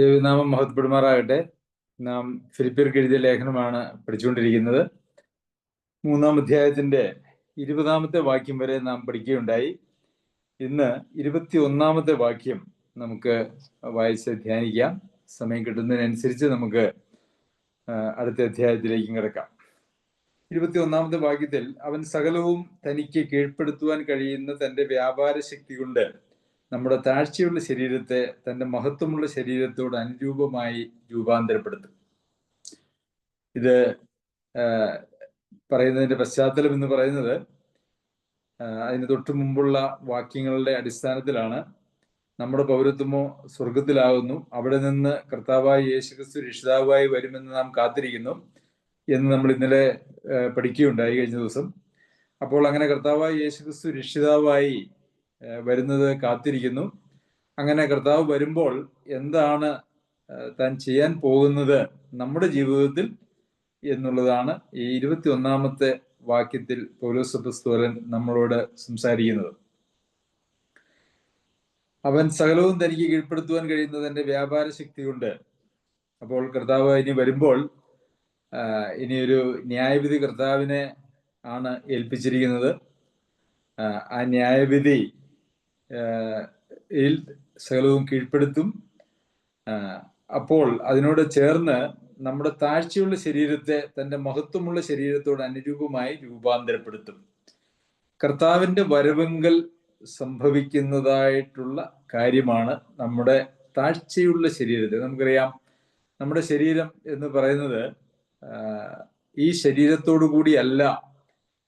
ദൈവനാമം മഹത്വപ്പെടുമാറാകട്ടെ നാം ഫിലിപ്പിയർക്ക് എഴുതിയ ലേഖനമാണ് പഠിച്ചുകൊണ്ടിരിക്കുന്നത്. മൂന്നാം അധ്യായത്തിന്റെ ഇരുപതാമത്തെ വാക്യം വരെ നാം പഠിക്കുകയുണ്ടായി. ഇന്ന് ഇരുപത്തി ഒന്നാമത്തെ വാക്യം നമുക്ക് വായിച്ച് ധ്യാനിക്കാം. സമയം കിട്ടുന്നതിനനുസരിച്ച് നമുക്ക് അടുത്ത അധ്യായത്തിലേക്കും കിടക്കാം. ഇരുപത്തി ഒന്നാമത്തെ വാക്യത്തിൽ അവൻ സകലവും തനിക്ക് കീഴ്പ്പെടുത്തുവാൻ കഴിയുന്ന തന്റെ വ്യാപാര ശക്തി കൊണ്ട് നമ്മുടെ താഴ്ചയുള്ള ശരീരത്തെ തന്റെ മഹത്വമുള്ള ശരീരത്തോട് അനുരൂപമായി രൂപാന്തരപ്പെടുത്തും. ഇത് പറയുന്നതിന്റെ പശ്ചാത്തലം എന്ന് പറയുന്നത് അതിന് തൊട്ടു മുമ്പുള്ള വാക്യങ്ങളുടെ അടിസ്ഥാനത്തിലാണ് നമ്മുടെ പൗരത്വമോ സ്വർഗത്തിലാകുന്നു അവിടെ നിന്ന് കർത്താവായി യേശുക്രിസ്തു രക്ഷിതാവായി വരുമെന്ന് നാം കാത്തിരിക്കുന്നു എന്ന് നമ്മൾ ഇന്നലെ പഠിക്കുകയുണ്ടായി കഴിഞ്ഞ ദിവസം. അപ്പോൾ അങ്ങനെ കർത്താവായി യേശുക്രിസ്തു രക്ഷിതാവായി വരുന്നത് കാത്തിരിക്കുന്നു. അങ്ങനെ കർത്താവ് വരുമ്പോൾ എന്താണ് താൻ ചെയ്യാൻ പോകുന്നത് നമ്മുടെ ജീവിതത്തിൽ എന്നുള്ളതാണ് ഈ ഇരുപത്തി ഒന്നാമത്തെ വാക്യത്തിൽ പൗലോസ് പുസ്തകൻ നമ്മളോട് സംസാരിക്കുന്നത്. അവൻ സകലവും തനിക്ക് കീഴ്പ്പെടുത്തുവാൻ കഴിയുന്നതിന്റെ വ്യാപാര ശക്തി കൊണ്ട് അപ്പോൾ കർത്താവ് ഇനി വരുമ്പോൾ ഇനിയൊരു ന്യായവിധി കർത്താവിനെ ആണ് ഏൽപ്പിച്ചിരിക്കുന്നത്. ആ, ന്യായവിധി സകലവും കീഴ്പ്പെടുത്തും. അപ്പോൾ അതിനോട് ചേർന്ന് നമ്മുടെ താഴ്ചയുള്ള ശരീരത്തെ തന്റെ മഹത്വമുള്ള ശരീരത്തോട് അനുരൂപമായി രൂപാന്തരപ്പെടുത്തും. കർത്താവിന്റെ വരവെങ്കൽ സംഭവിക്കുന്നതായിട്ടുള്ള കാര്യമാണ് നമ്മുടെ താഴ്ചയുള്ള ശരീരത്തെ. നമുക്കറിയാം നമ്മുടെ ശരീരം എന്ന് പറയുന്നത് ഈ ശരീരത്തോടു കൂടിയല്ല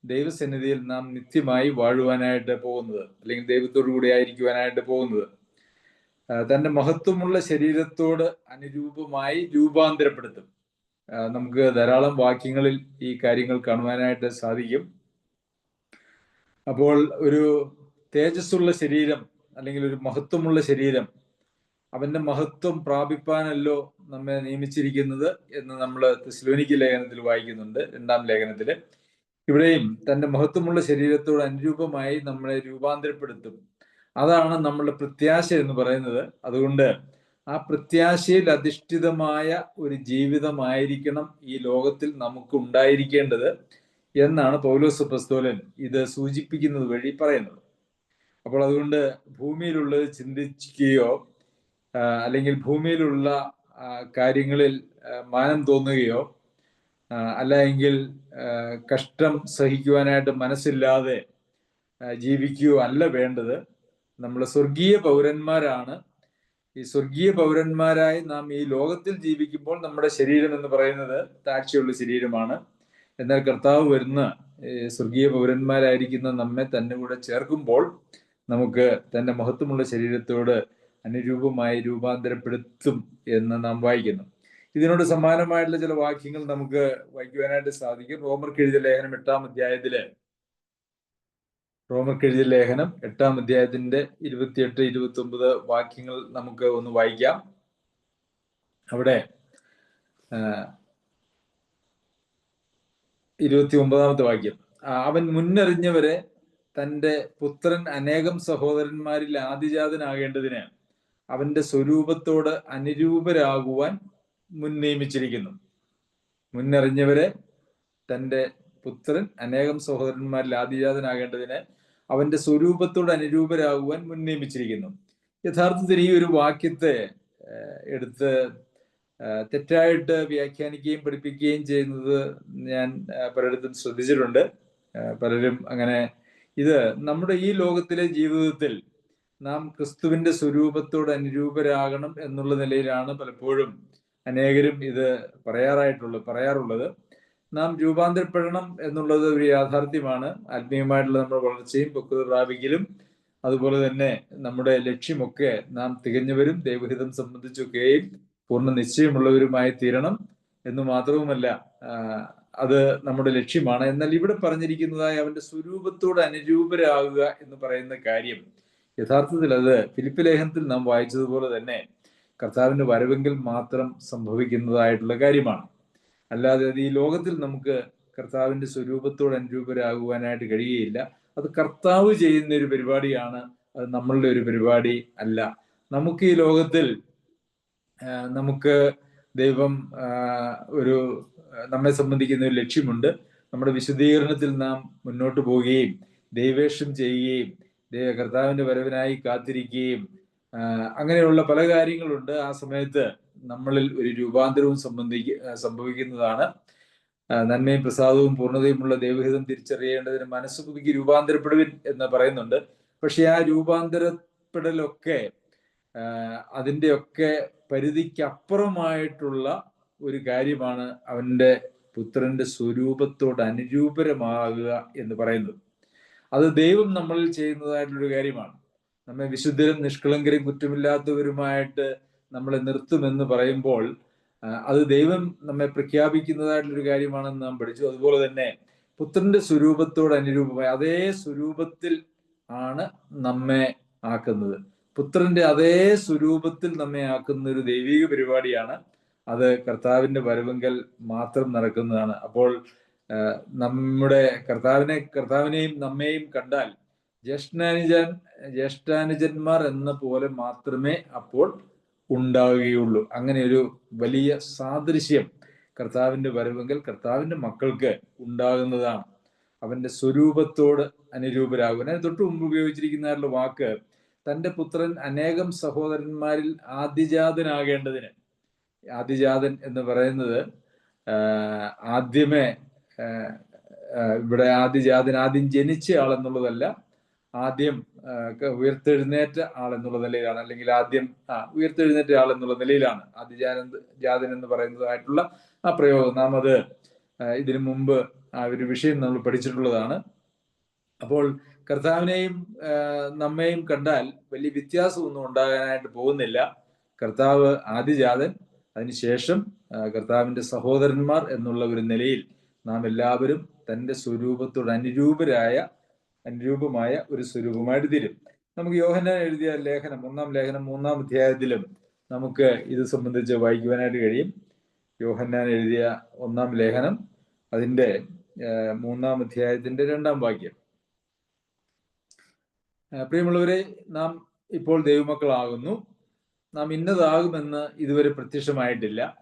ദൈവസന്നിധിയിൽ നാം നിത്യമായി വാഴുവാനായിട്ട് പോകുന്നത് അല്ലെങ്കിൽ ദൈവത്തോടു കൂടി ആയിരിക്കുവാനായിട്ട് പോകുന്നത്. തന്റെ മഹത്വമുള്ള ശരീരത്തോട് അനുരൂപമായി രൂപാന്തരപ്പെടുത്തും. നമുക്ക് ധാരാളം വാക്യങ്ങളിൽ ഈ കാര്യങ്ങൾ കാണുവാനായിട്ട് സാധിക്കും. അപ്പോൾ ഒരു തേജസ്സുള്ള ശരീരം അല്ലെങ്കിൽ ഒരു മഹത്വമുള്ള ശരീരം അവന്റെ മഹത്വം പ്രാപിപ്പാനല്ലോ നമ്മെ നിയമിച്ചിരിക്കുന്നത് എന്ന് നമ്മൾ തെസ്ലോനിക്ക് ലേഖനത്തിൽ വായിക്കുന്നുണ്ട് രണ്ടാം ലേഖനത്തിൽ ഇവിടെയും തന്റെ മഹത്വമുള്ള ശരീരത്തോട് അനുരൂപമായി നമ്മളെ രൂപാന്തരപ്പെടുത്തും. അതാണ് നമ്മളുടെ പ്രത്യാശ എന്ന് പറയുന്നത്. അതുകൊണ്ട് ആ പ്രത്യാശയിൽ അധിഷ്ഠിതമായ ഒരു ജീവിതമായിരിക്കണം ഈ ലോകത്തിൽ നമുക്ക് ഉണ്ടായിരിക്കേണ്ടത് എന്നാണ് പൗലോസ് പ്രസ്തോലൻ ഇത് സൂചിപ്പിക്കുന്നത് വഴി പറയുന്നത്. അപ്പോൾ അതുകൊണ്ട് ഭൂമിയിലുള്ളത് ചിന്തിക്കുകയോ അല്ലെങ്കിൽ ഭൂമിയിലുള്ള കാര്യങ്ങളിൽ മാനം തോന്നുകയോ ആ, അല്ല എങ്കിൽ കഷ്ടം സഹിക്കുവാനായിട്ട് മനസ്സില്ലാതെ ജീവിക്കുകയോ അല്ല വേണ്ടത്. നമ്മൾ സ്വർഗീയ പൗരന്മാരാണ്. ഈ സ്വർഗീയ പൗരന്മാരായി നാം ഈ ലോകത്തിൽ ജീവിക്കുമ്പോൾ നമ്മുടെ ശരീരം എന്ന് പറയുന്നത് താഴ്ചയുള്ള ശരീരമാണ്. എന്നാൽ കർത്താവ് വരുന്ന സ്വർഗീയ പൗരന്മാരായിരിക്കുന്ന നമ്മെ തന്നെ കൂടെ ചേർക്കുമ്പോൾ നമുക്ക് തന്റെ മഹത്വമുള്ള ശരീരത്തോട് അനുരൂപമായി രൂപാന്തരപ്പെടുത്തും എന്ന് നാം വായിക്കുന്നു. ഇതിനോട് സമാനമായിട്ടുള്ള ചില വാക്യങ്ങൾ നമുക്ക് വായിക്കുവാനായിട്ട് സാധിക്കും. റോമർക്ക് എഴുതിയ ലേഖനം എട്ടാം അധ്യായത്തിലെ റോമർക്ക് എഴുതിയ ലേഖനം എട്ടാം അധ്യായത്തിന്റെ ഇരുപത്തിയെട്ട് ഇരുപത്തി ഒമ്പത് വാക്യങ്ങൾ നമുക്ക് ഒന്ന് വായിക്കാം. അവിടെ ഇരുപത്തി ഒമ്പതാമത്തെ വാക്യം. അവൻ മുന്നറിഞ്ഞവരെ തന്റെ പുത്രൻ അനേകം സഹോദരന്മാരിൽ ആദിജാതനാകേണ്ടതിന് അവന്റെ സ്വരൂപത്തോട് അനുരൂപരാകുവാൻ മുൻ നിയമിച്ചിരിക്കുന്നു മുന്നറിഞ്ഞവരെ തന്റെ പുത്രൻ അനേകം സഹോദരന്മാരിൽ ആദിജാതനാകേണ്ടതിന് അവന്റെ സ്വരൂപത്തോട് അനുരൂപരാകുവാൻ മുൻ നിയമിച്ചിരിക്കുന്നു യഥാർത്ഥത്തിൽ ഈ ഒരു വാക്യത്തെ എടുത്ത് തെറ്റായിട്ട് വ്യാഖ്യാനിക്കുകയും പഠിപ്പിക്കുകയും ചെയ്യുന്നത് ഞാൻ പലയിടത്തും ശ്രദ്ധിച്ചിട്ടുണ്ട്. പലരും അങ്ങനെ ഇത് നമ്മുടെ ഈ ലോകത്തിലെ ജീവിതത്തിൽ നാം ക്രിസ്തുവിന്റെ സ്വരൂപത്തോട് അനുരൂപരാകണം എന്നുള്ള നിലയിലാണ് പലപ്പോഴും അനേകരും ഇത് പറയാറായിട്ടുള്ളത് പറയാറുള്ളത്. നാം രൂപാന്തരപ്പെടണം എന്നുള്ളത് ഒരു യാഥാർത്ഥ്യമാണ്. ആത്മീയമായിട്ടുള്ള നമ്മുടെ വളർച്ചയും പൊക്കുത പ്രാപിക്കലും അതുപോലെ തന്നെ നമ്മുടെ ലക്ഷ്യമൊക്കെ നാം തികഞ്ഞവരും ദൈവഹിതം സംബന്ധിച്ചൊക്കെയും പൂർണ നിശ്ചയമുള്ളവരുമായി തീരണം എന്ന് മാത്രവുമല്ല അത് നമ്മുടെ ലക്ഷ്യമാണ്. എന്നാൽ ഇവിടെ പറഞ്ഞിരിക്കുന്നതായി അവന്റെ സ്വരൂപത്തോട് അനുരൂപരാകുക എന്ന് പറയുന്ന കാര്യം യഥാർത്ഥത്തിൽ അത് ഫിലിപ്പ് ലേഖനത്തിൽ നാം വായിച്ചതുപോലെ തന്നെ കർത്താവിന്റെ വരവെങ്കിൽ മാത്രം സംഭവിക്കുന്നതായിട്ടുള്ള കാര്യമാണ്. അല്ലാതെ അത് ഈ ലോകത്തിൽ നമുക്ക് കർത്താവിന്റെ സ്വരൂപത്തോട് അനുരൂപരാകുവാനായിട്ട് കഴിയുകയില്ല. അത് കർത്താവ് ചെയ്യുന്ന ഒരു പരിപാടിയാണ് അത് നമ്മളുടെ ഒരു പരിപാടി അല്ല. നമുക്ക് ഈ ലോകത്തിൽ നമുക്ക് ദൈവം ഒരു നമ്മെ സംബന്ധിക്കുന്ന ഒരു ലക്ഷ്യമുണ്ട്. നമ്മുടെ വിശദീകരണത്തിൽ നാം മുന്നോട്ട് പോവുകയും ദൈവേഷം ചെയ്യുകയും ദൈവ കർത്താവിന്റെ വരവിനായി കാത്തിരിക്കുകയും അങ്ങനെയുള്ള പല കാര്യങ്ങളുണ്ട്. ആ സമയത്ത് നമ്മളിൽ ഒരു രൂപാന്തരവും സംബന്ധിക്ക സംഭവിക്കുന്നതാണ്. നന്മയും പ്രസാദവും പൂർണതയുമുള്ള ദൈവഹിതം തിരിച്ചറിയേണ്ടതിന് മനസ്സ് പുതുക്കി രൂപാന്തരപ്പെടുവിൻ എന്ന് പറയുന്നുണ്ട്. പക്ഷെ ആ രൂപാന്തരപ്പെടലൊക്കെ അതിന്റെയൊക്കെ പരിധിക്കപ്പുറമായിട്ടുള്ള ഒരു കാര്യമാണ് അവന്റെ പുത്രന്റെ സ്വരൂപത്തോട് അനുരൂപരമാകുക എന്ന് പറയുന്നത്. അത് ദൈവം നമ്മളിൽ ചെയ്യുന്നതായിട്ടുള്ളൊരു കാര്യമാണ്. നമ്മെ വിശുദ്ധരും നിഷ്കളങ്കരും കുറ്റമില്ലാത്തവരുമായിട്ട് നമ്മളെ നിർത്തുമെന്ന് പറയുമ്പോൾ അത് ദൈവം നമ്മെ പ്രഖ്യാപിക്കുന്നതായിട്ടുള്ളൊരു കാര്യമാണെന്ന് നാം പഠിച്ചു. അതുപോലെ തന്നെ പുത്രന്റെ സ്വരൂപത്തോട് അനുരൂപമായി അതേ സ്വരൂപത്തിൽ ആണ് നമ്മെ ആക്കുന്നത്. പുത്രന്റെ അതേ സ്വരൂപത്തിൽ നമ്മെ ആക്കുന്ന ഒരു ദൈവിക പരിപാടിയാണ്. അത് കർത്താവിന്റെ വരവെങ്കൽ മാത്രം നടക്കുന്നതാണ്. അപ്പോൾ നമ്മുടെ കർത്താവിനെ കർത്താവിനെയും നമ്മെയും കണ്ടാൽ ജ്യേഷ്ഠാനുജൻ ജ്യേഷ്ഠാനുജന്മാർ എന്ന പോലെ മാത്രമേ അപ്പോൾ ഉണ്ടാവുകയുള്ളൂ. അങ്ങനെ ഒരു വലിയ സാദൃശ്യം കർത്താവിന്റെ വരവെങ്കിൽ കർത്താവിന്റെ മക്കൾക്ക് ഉണ്ടാകുന്നതാണ്. അവന്റെ സ്വരൂപത്തോട് അനുരൂപരാകും അതിന് തൊട്ട് മുമ്പ് ഉപയോഗിച്ചിരിക്കുന്ന വാക്ക്? തന്റെ പുത്രൻ അനേകം സഹോദരന്മാരിൽ ആദ്യജാതനാകേണ്ടതിന്. ആദ്യജാതൻ എന്ന് പറയുന്നത് ആദ്യമേ ഇവിടെ ആദ്യജാതൻ ആദ്യം ജനിച്ച ആളെന്നുള്ളതല്ല ആദ്യം ഉയർത്തെഴുന്നേറ്റ ആൾ എന്നുള്ള നിലയിലാണ്. അല്ലെങ്കിൽ ആദ്യം ഉയർത്തെഴുന്നേറ്റ ആൾ എന്നുള്ള നിലയിലാണ് ആദ്യജാതൻ ജാതൻ എന്ന് പറയുന്നതായിട്ടുള്ള ആ പ്രയോഗം. നാം അത് ഇതിനു മുമ്പ് ആ ഒരു വിഷയം നമ്മൾ പഠിച്ചിട്ടുള്ളതാണ്. അപ്പോൾ കർത്താവിനെയും നമ്മയും കണ്ടാൽ വലിയ വ്യത്യാസമൊന്നും ഉണ്ടാകാനായിട്ട് പോകുന്നില്ല. കർത്താവ് ആദ്യജാതൻ അതിനുശേഷം കർത്താവിന്റെ സഹോദരന്മാർ എന്നുള്ള ഒരു നിലയിൽ നാം എല്ലാവരും തന്റെ സ്വരൂപത്തോട് അനുരൂപരായ അനുരൂപമായ ഒരു സ്വരൂപമായിട്ട് തീരും. നമുക്ക് യോഹന എഴുതിയ ലേഖനം ഒന്നാം ലേഖനം മൂന്നാം അധ്യായത്തിലും നമുക്ക് ഇത് സംബന്ധിച്ച് വായിക്കുവാനായിട്ട് കഴിയും. യോഹന്നാൻ എഴുതിയ ഒന്നാം ലേഖനം അതിന്റെ മൂന്നാം അധ്യായത്തിന്റെ രണ്ടാം വാക്യം. പ്രിയമുള്ളവരെ നാം ഇപ്പോൾ ദൈവമക്കളാകുന്നു. നാം ഇന്നതാകുമെന്ന് ഇതുവരെ പ്രത്യക്ഷമായിട്ടില്ല.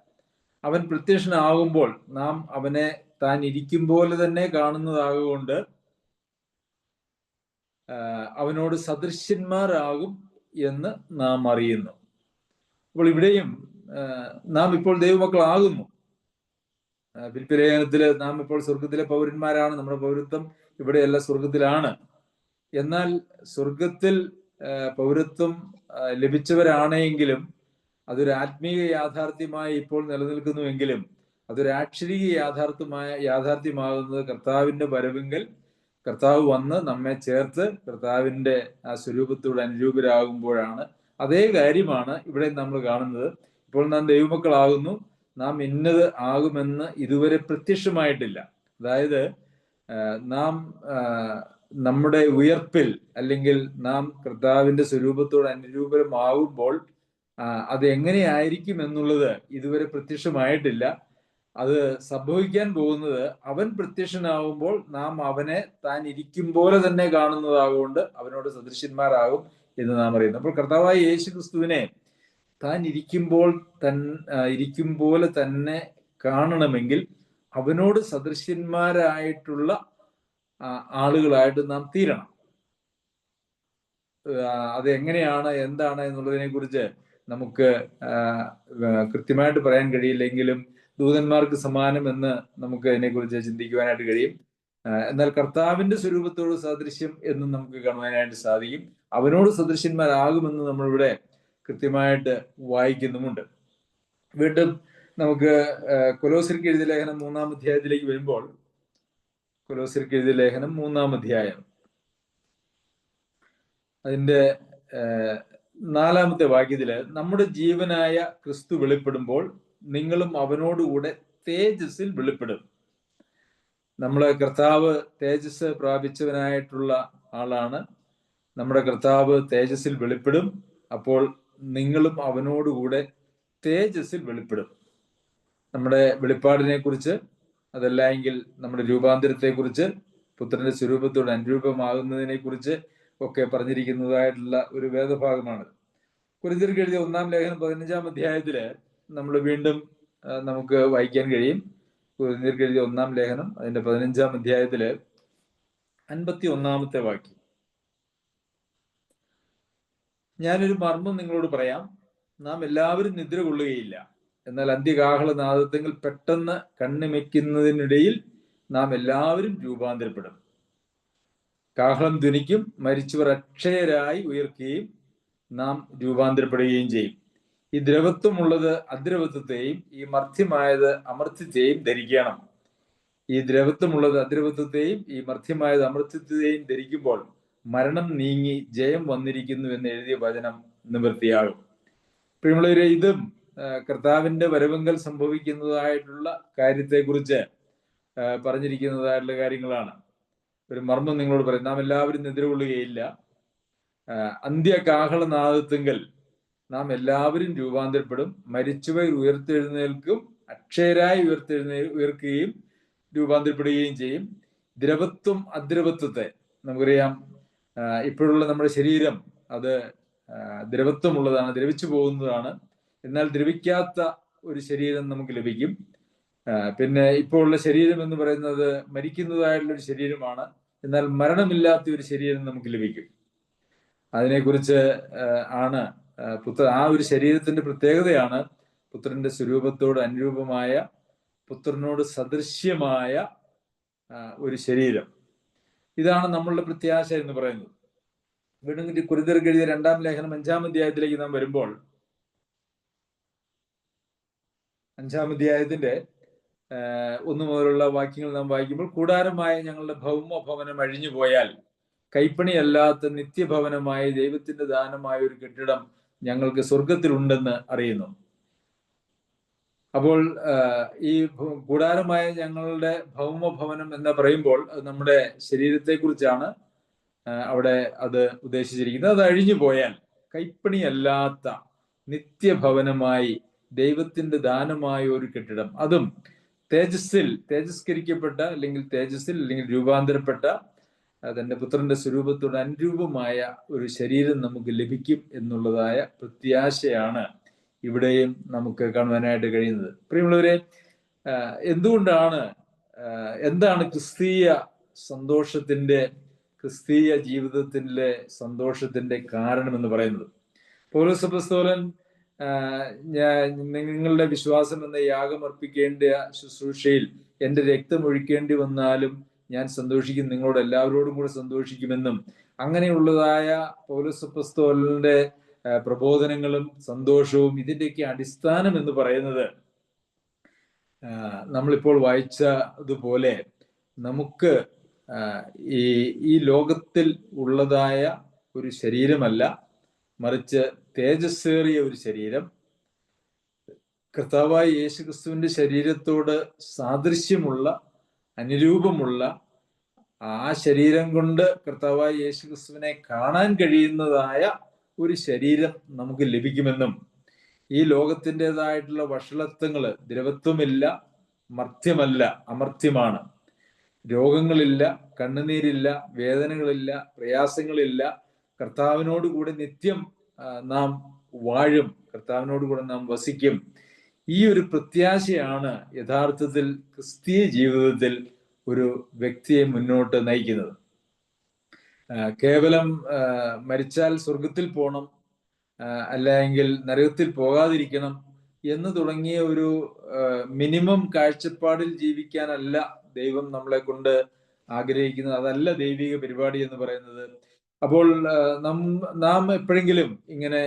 അവൻ പ്രത്യക്ഷനാകുമ്പോൾ നാം അവനെ താൻ ഇരിക്കും പോലെ തന്നെ കാണുന്നതാകൊണ്ട് അവനോട് സദൃശ്യന്മാരാകും എന്ന് നാം അറിയുന്നു. അപ്പോൾ ഇവിടെയും നാം ഇപ്പോൾ ദൈവമക്കളാകുന്നു. പിൽപ്പിലേഖനത്തിൽ നാം ഇപ്പോൾ സ്വർഗത്തിലെ പൗരന്മാരാണ് നമ്മുടെ പൗരത്വം ഇവിടെയല്ല സ്വർഗത്തിലാണ് എന്നാൽ സ്വർഗത്തിൽ പൗരത്വം ലഭിച്ചവരാണെങ്കിലും അതൊരു ആത്മീയ യാഥാർത്ഥ്യമായി ഇപ്പോൾ നിലനിൽക്കുന്നുവെങ്കിലും അതൊരു ആക്ഷരിക യാഥാർത്ഥ്യമായ യാഥാർത്ഥ്യമാകുന്നത് കർത്താവിന്റെ വരവെങ്കിൽ കർത്താവ് വന്ന് നമ്മെ ചേർത്ത് കർത്താവിന്റെ ആ സ്വരൂപത്തോട് അനുരൂപരാകുമ്പോഴാണ് അതേ കാര്യമാണ് ഇവിടെ നമ്മൾ കാണുന്നത്. ഇപ്പോൾ നാം ദൈവമക്കളാകുന്നു. നാം ഇന്നത് ആകുമെന്ന് ഇതുവരെ പ്രത്യക്ഷമായിട്ടില്ല. അതായത് നാം നമ്മുടെ ഉയർപ്പിൽ അല്ലെങ്കിൽ നാം കർത്താവിന്റെ സ്വരൂപത്തോട് അനുരൂപരമാകുമ്പോൾ അത് എങ്ങനെയായിരിക്കും എന്നുള്ളത് ഇതുവരെ പ്രത്യക്ഷമായിട്ടില്ല. അത് സംഭവിക്കാൻ പോകുന്നത് അവൻ പ്രത്യക്ഷനാവുമ്പോൾ നാം അവനെ താൻ ഇരിക്കും പോലെ തന്നെ കാണുന്നതാകൊണ്ട് അവനോട് സദൃശ്യന്മാരാകും എന്ന് നാം അറിയുന്നു. അപ്പോൾ കർത്താവായ യേശു ക്രിസ്തുവിനെ താൻ ഇരിക്കുമ്പോൾ തൻ ഇരിക്കും പോലെ തന്നെ കാണണമെങ്കിൽ അവനോട് സദൃശ്യന്മാരായിട്ടുള്ള ആളുകളായിട്ട് നാം തീരണം. അത് എങ്ങനെയാണ് എന്താണ് എന്നുള്ളതിനെ കുറിച്ച് നമുക്ക് കൃത്യമായിട്ട് പറയാൻ കഴിയില്ലെങ്കിലും ദൂതന്മാർക്ക് സമാനം എന്ന് നമുക്ക് അതിനെക്കുറിച്ച് ചിന്തിക്കുവാനായിട്ട് കഴിയും. എന്നാൽ കർത്താവിന്റെ സ്വരൂപത്തോട് സദൃശ്യം എന്ന് നമുക്ക് കാണുവാനായിട്ട് സാധിക്കും. അവനോട് സദൃശ്യന്മാരാകുമെന്ന് നമ്മളിവിടെ കൃത്യമായിട്ട് വായിക്കുന്നുമുണ്ട്. വീണ്ടും നമുക്ക് കൊലോസിർക്ക് എഴുതിയ ലേഖനം മൂന്നാം അധ്യായത്തിലേക്ക് വരുമ്പോൾ കൊലോസിർക്ക് എഴുതിയ ലേഖനം മൂന്നാം അധ്യായം. അതിന്റെ നാലാമത്തെ വാക്യത്തിൽ നമ്മുടെ ജീവനായ ക്രിസ്തു വെളിപ്പെടുമ്പോൾ നിങ്ങളും അവനോടുകൂടെ തേജസ്സിൽ വെളിപ്പെടും. നമ്മളെ കർത്താവ് തേജസ് പ്രാപിച്ചവനായിട്ടുള്ള ആളാണ്. നമ്മുടെ കർത്താവ് തേജസ്സിൽ വെളിപ്പെടും. അപ്പോൾ നിങ്ങളും അവനോടുകൂടെ തേജസ്സിൽ വെളിപ്പെടും. നമ്മുടെ വെളിപ്പാടിനെ കുറിച്ച് അതല്ല എങ്കിൽ നമ്മുടെ രൂപാന്തരത്തെ കുറിച്ച് പുത്രന്റെ സ്വരൂപത്തോട് അനുരൂപമാകുന്നതിനെ കുറിച്ച് ഒക്കെ പറഞ്ഞിരിക്കുന്നതായിട്ടുള്ള ഒരു വേദഭാഗമാണ്. കുരിന്തിർക്ക് എഴുതിയ ഒന്നാം ലേഖനം പതിനഞ്ചാം അധ്യായത്തിൽ നമ്മൾ വീണ്ടും നമുക്ക് വായിക്കാൻ കഴിയും. കുരിന്തിർക്ക് എഴുതിയ ഒന്നാം ലേഖനം അതിന്റെ പതിനഞ്ചാം അധ്യായത്തിൽ അൻപത്തി ഒന്നാമത്തെ വാക്യം. ഞാനൊരു മർമ്മം നിങ്ങളോട് പറയാം. നാം എല്ലാവരും നിദ്ര കൊള്ളുകയില്ല. എന്നാൽ അന്ത്യകാഹള നാദത്വങ്ങൾ പെട്ടെന്ന് കണ്ണിമയ്ക്കുന്നതിനിടയിൽ നാം എല്ലാവരും രൂപാന്തരപ്പെടും. കാഹളം ധ്വനിക്കും മരിച്ചവർ അക്ഷയരായി ഉയർക്കുകയും നാം രൂപാന്തരപ്പെടുകയും ചെയ്യും. ഈ ദ്രവത്വമുള്ളത് അദ്രവത്വത്തെയും ഈ മർത്യമായത് അമർത്യത്തെയും ധരിക്കണം. ഈ ദ്രവത്വമുള്ളത് അദ്രവത്വത്തെയും ഈ മർത്യമായത് അമർത്യത്തെയും ധരിക്കുമ്പോൾ മരണം നീങ്ങി ജയം വന്നിരിക്കുന്നു എന്ന് എഴുതിയ വചനം നിവൃത്തിയാകും. പ്രിയമുള്ളവരെ ഇതും കർത്താവിന്റെ വരവങ്കൽ സംഭവിക്കുന്നതായിട്ടുള്ള കാര്യത്തെക്കുറിച്ച് പറഞ്ഞിരിക്കുന്നതായിട്ടുള്ള കാര്യങ്ങളാണ്. ഒരു മർമ്മം നിങ്ങളോട് പറയും നാം എല്ലാവരും നിദ്രകൊള്ളുകയില്ല. അന്ത്യ അന്ത്യകാഹളനാദത്വങ്കൽ നാം എല്ലാവരും രൂപാന്തരപ്പെടും. മരിച്ചവർ ഉയർത്തെഴുന്നേൽക്കും അക്ഷയരായി ഉയർത്തെഴുന്നേ ഉയർക്കുകയും രൂപാന്തരപ്പെടുകയും ചെയ്യും. ദ്രവത്വം അദ്രവത്വത്തെ നമുക്കറിയാം. ഇപ്പോഴുള്ള നമ്മുടെ ശരീരം അത് ദ്രവത്വമുള്ളതാണ് ദ്രവിച്ചു പോകുന്നതാണ്. എന്നാൽ ദ്രവിക്കാത്ത ഒരു ശരീരം നമുക്ക് ലഭിക്കും. പിന്നെ ഇപ്പോൾ ഉള്ള ശരീരം എന്ന് പറയുന്നത് മരിക്കുന്നതായിട്ടുള്ള ഒരു ശരീരമാണ്. എന്നാൽ മരണമില്ലാത്ത ഒരു ശരീരം നമുക്ക് ലഭിക്കും. അതിനെക്കുറിച്ച് ആണ് പുത്ര ആ ഒരു ശരീരത്തിന്റെ പ്രത്യേകതയാണ് പുത്രന്റെ സ്വരൂപത്തോട് അനുരൂപമായ പുത്രനോട് സദൃശ്യമായ ഒരു ശരീരം. ഇതാണ് നമ്മളുടെ പ്രത്യാശ എന്ന് പറയുന്നത്. വീണ്ടും കുരുതർക്ക് എഴുതിയ രണ്ടാം ലേഖനം അഞ്ചാം അധ്യായത്തിലേക്ക് നാം വരുമ്പോൾ അഞ്ചാം അധ്യായത്തിന്റെ ഒന്നു മുതലുള്ള വാക്യങ്ങൾ നാം വായിക്കുമ്പോൾ കൂടാരമായ ഞങ്ങളുടെ ഭൗമ ഭവനം അഴിഞ്ഞു പോയാൽ കൈപ്പണിയല്ലാത്ത നിത്യഭവനമായ ദൈവത്തിന്റെ ദാനമായ ഒരു കെട്ടിടം ഞങ്ങൾക്ക് സ്വർഗത്തിലുണ്ടെന്ന് അറിയുന്നു. അപ്പോൾ ഈ കൂടാരമായ ഞങ്ങളുടെ ഭൗമ ഭവനം എന്ന് പറയുമ്പോൾ നമ്മുടെ ശരീരത്തെ കുറിച്ചാണ് അവിടെ അത് ഉദ്ദേശിച്ചിരിക്കുന്നത്. അത് അഴിഞ്ഞു പോയാൽ കൈപ്പണിയല്ലാത്ത നിത്യഭവനമായി ദൈവത്തിന്റെ ദാനമായ ഒരു കെട്ടിടം. അതും തേജസ്സിൽ തേജസ്കരിക്കപ്പെട്ട അല്ലെങ്കിൽ തേജസ്സിൽ അല്ലെങ്കിൽ രൂപാന്തരപ്പെട്ട തന്റെ പുത്രന്റെ സ്വരൂപത്തോട് അനുരൂപമായ ഒരു ശരീരം നമുക്ക് ലഭിക്കും എന്നുള്ളതായ പ്രത്യാശയാണ് ഇവിടെയും നമുക്ക് കാണുവാനായിട്ട് കഴിയുന്നത്. പ്രിയമുള്ളവരെ എന്തുകൊണ്ടാണ് എന്താണ് ക്രിസ്തീയ സന്തോഷത്തിന്റെ ക്രിസ്തീയ ജീവിതത്തിലെ സന്തോഷത്തിന്റെ കാരണം എന്ന് പറയുന്നത് പൗരസഭസ്തോലൻ നിങ്ങളുടെ വിശ്വാസം എന്ന യാഗം അർപ്പിക്കേണ്ട ശുശ്രൂഷയിൽ എന്റെ രക്തം ഒഴിക്കേണ്ടി വന്നാലും ഞാൻ സന്തോഷിക്കും നിങ്ങളോട് എല്ലാവരോടും കൂടെ സന്തോഷിക്കുമെന്നും. അങ്ങനെയുള്ളതായ പൗരസപസ്തോലന്റെ പ്രബോധനങ്ങളും സന്തോഷവും ഇതിന്റെയൊക്കെ അടിസ്ഥാനം എന്ന് പറയുന്നത് നമ്മളിപ്പോൾ വായിച്ചതുപോലെ നമുക്ക് ഈ ഈ ലോകത്തിൽ ഉള്ളതായ ഒരു ശരീരമല്ല മറിച്ച് തേജസ്സേറിയ ഒരു ശരീരം. കർത്താവായ യേശുക്രിസ്തുവിന്റെ ശരീരത്തോട് സാദൃശ്യമുള്ള അനുരൂപമുള്ള ആ ശരീരം കൊണ്ട് കർത്താവായ യേശുക്രിസ്തുവിനെ കാണാൻ കഴിയുന്നതായ ഒരു ശരീരം നമുക്ക് ലഭിക്കുമെന്നും ഈ ലോകത്തിന്റെതായിട്ടുള്ള വഷളത്വങ്ങൾ ദ്രവത്വമില്ല മർത്യമല്ല അമർത്യമാണ്. രോഗങ്ങളില്ല കണ്ണുനീരില്ല വേദനകളില്ല പ്രയാസങ്ങളില്ല. കർത്താവിനോട് കൂടെ നിത്യം നാം വാഴും. കർത്താവിനോട് കൂടെ നാം വസിക്കും. ഈ ഒരു പ്രത്യാശയാണ് യഥാർത്ഥത്തിൽ ക്രിസ്തീയ ജീവിതത്തിൽ ഒരു വ്യക്തിയെ മുന്നോട്ട് നയിക്കുന്നത്. കേവലം മരിച്ചാൽ സ്വർഗത്തിൽ പോകണം അല്ലെങ്കിൽ നരകത്തിൽ പോകാതിരിക്കണം എന്ന് തുടങ്ങിയ ഒരു മിനിമം കാഴ്ചപ്പാടിൽ ജീവിക്കാനല്ല ദൈവം നമ്മളെ കൊണ്ട് ആഗ്രഹിക്കുന്നത്. അതല്ല ദൈവിക പരിപാടി എന്ന് പറയുന്നത്. അപ്പോൾ നാം എപ്പോഴെങ്കിലും ഇങ്ങനെ